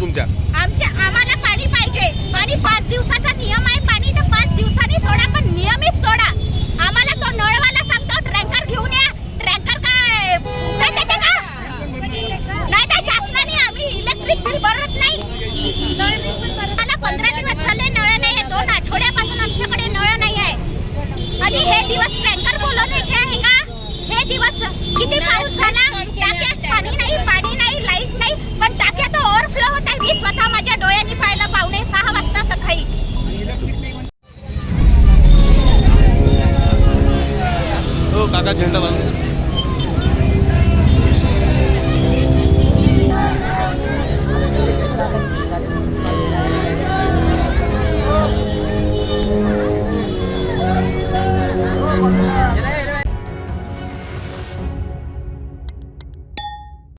तुमच्या? आमच्या आम्हाला पाणी पाहिजे. आणि पाच दिवसाचा नियम आहे. पाणी तर पाच दिवसांनी सोडा पण नियमित सोडा. आम्हाला तो नळवाला सांगतो ट्रँकर घेऊन या. ट्रँकर काय? नाही तर शासनाने आम्ही इलेक्ट्रिक बिल भरत नाही. मला पंधरा दिवस झाले नळ नाही आहे. दोन आठवड्यापासून आमच्याकडे नळ नाही आहे. आणि हे दिवस ट्रँकर बोलवण्याचे आहे का? हे दिवस काका झेंडा बांधून.